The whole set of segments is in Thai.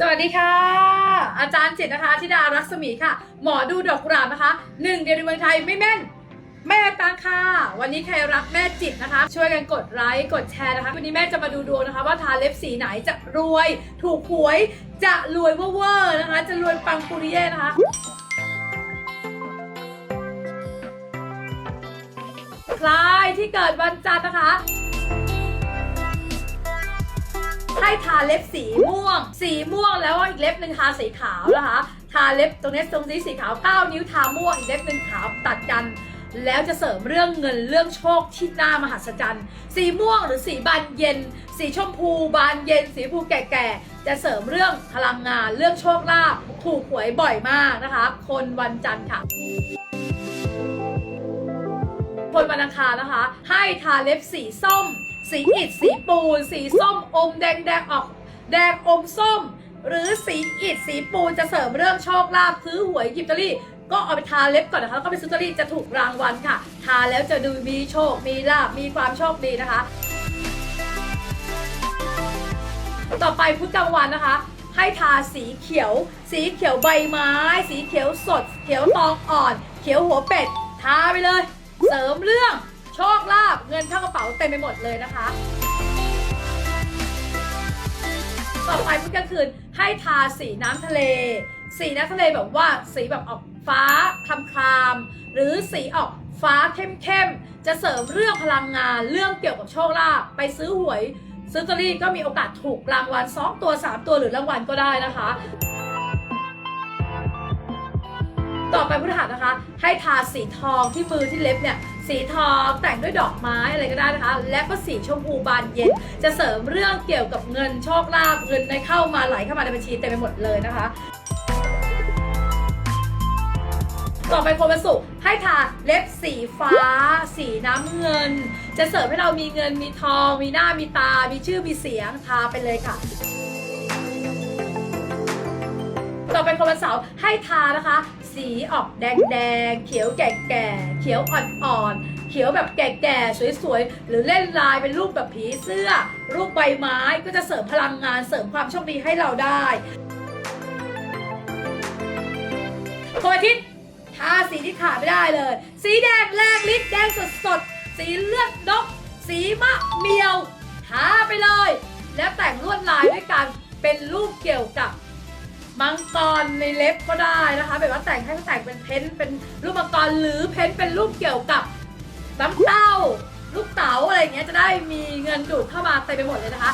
สวัสดีค่ะ อาจารย์จิตนะคะธิดารัศมีค่ะ หมอดูดอกกุหลาบนะคะหนึ่งเดียวในเมืองไทยไม่แม่น แม่ตังค่ะ วันนี้ใครรักแม่จิตนะคะ ช่วยกันกดไลค์กดแชร์นะคะ วันนี้แม่จะมาดูดวงนะคะ ว่าทาเล็บสีไหนจะรวย ถูกหวยจะรวยเวอร์นะคะ จะรวยปังปุริเย่นะคะใครที่เกิดวันจันทร์นะคะ ให้ทาเล็บสีม่วง สีม่วงแล้วอีกเล็บหนึ่งทาสีขาวนะคะ ทาเล็บตรงนี้ตรงนี้สีขาว 9 นิ้วทาม่วงอีกเล็บหนึ่งขาวตัดกันแล้วจะเสริมเรื่องเงินเรื่องโชคที่น่ามหัศจรรย์ สีม่วงหรือสีบานเย็น สีชมพูบานเย็น สีชมพูแก่ๆ จะเสริมเรื่องพลังงานเรื่องโชคลาภถูกหวยบ่อยมากนะคะ คนวันจันทร์ค่ะ คนวันอังคารนะคะ ให้ทาเล็บสีส้ม สีอิฐสีปูน สีส้มอมแดงแดงออก แดงอมส้ม หรือสีอิฐสีปูนจะเสริมเรื่องโชคลาภซื้อหวยหยิบลอตเตอรี่ ก็เอาไปทาเล็บก่อนนะคะแล้วก็ไปซื้อลอตเตอรี่จะถูกรางวัลค่ะ ทาแล้วจะดูมีโชค มีลาบมีความโชคดีนะคะ ต่อไปพุธกลางวันนะคะ ให้ทาสีเขียว สีเขียวใบไม้ สีเขียวสด เขียวตองอ่อน เขียวหัวเป็ด ทาไปเลย เสริมเรื่องโชคลาเต็มไปหมดเลยนะคะ ต่อไปพุธกลางคืนให้ทาสีน้ำทะเล สีน้ำทะเลแบบว่าสีแบบออกฟ้าคลำคลามหรือสีออกฟ้าเข้มๆ จะเสริมเรื่องพลังงาน เรื่องเกี่ยวกับโชคลาภไปซื้อหวยซื้อตอรี่ก็มีโอกาสถูกรางวัล2ตัว 3 ตัวหรือรางวัลก็ได้นะคะ ต่อไปพุทธหัสนะคะ ให้ทาสีทองที่มือที่เล็บเนี่ยสีทองแต่งด้วยดอกไม้อะไรก็ได้นะคะ และก็สีชมพูบานเย็น จะเสริมเรื่องเกี่ยวกับเงินโชคลาภเงินในเข้ามาไหลเข้ามาในบัญชีเต็มไปหมดเลยนะคะ ต่อไปคนวันศุกร์ให้ทาเล็บสีฟ้า สีน้ำเงิน จะเสริมให้เรามีเงินมีทอง มีหน้ามีตา มีชื่อมีเสียงทาไปเลยค่ะ ต่อไปคนวันเสาร์ให้ทานะคะ สีออกแดงแดงเขียวแก่แก่เขียวอ่อนๆเขียวแบบแก่แก่ๆสวยๆ หรือเล่นลายเป็นรูปแบบผีเสื้อ รูปใบไม้ก็จะเสริมพลังงานเสริมความโชคดีให้เราได้คนอาทิตย์ทาสีที่ขาดไม่ได้เลย สีแดงแรงฤทธิ์แดงสดๆ สีเลือดนก สีมะเมียวทาไปเลย แล้วแต่งลวดลายด้วยกันเป็นรูปเกี่ยวกับ มังกรในเล็บก็ได้นะคะแบบว่าแต่งให้แต่งเป็นเพ้นท์เป็นรูปมังกรหรือเพ้นท์เป็นรูปเกี่ยวกับน้ำเต้า ลูกเต๋าอะไรอย่างเงี้ยจะได้มีเงินดูดเข้ามาเต็มไปหมดเลยนะคะ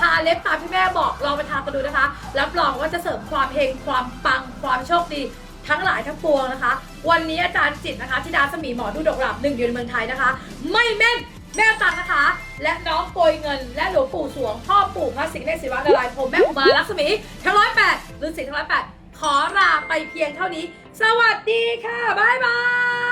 ทาเล็บตามที่แม่บอกลองไปทากันดูนะคะรับรองว่าจะเสริมความเฮงความปังความโชคดี ทั้งหลายทั้งปวงนะคะ วันนี้อาจารย์จิตนะคะที่ดาสมีหมอดูดอกหลับหนึ่งเดียวในเมืองไทยนะคะ ไม่แม่น แม่ตังนะคะ และน้องโกยเงิน และหลวงปู่สวง พ่อปู่พระสิงห์ในศิวะนารายณ์พรหมแม่อุมาลักษมีทั้งร้อยแปดหรือสิงห์ทั้งร้อยแปดขอลาไปเพียงเท่านี้ สวัสดีค่ะ บ๊ายบาย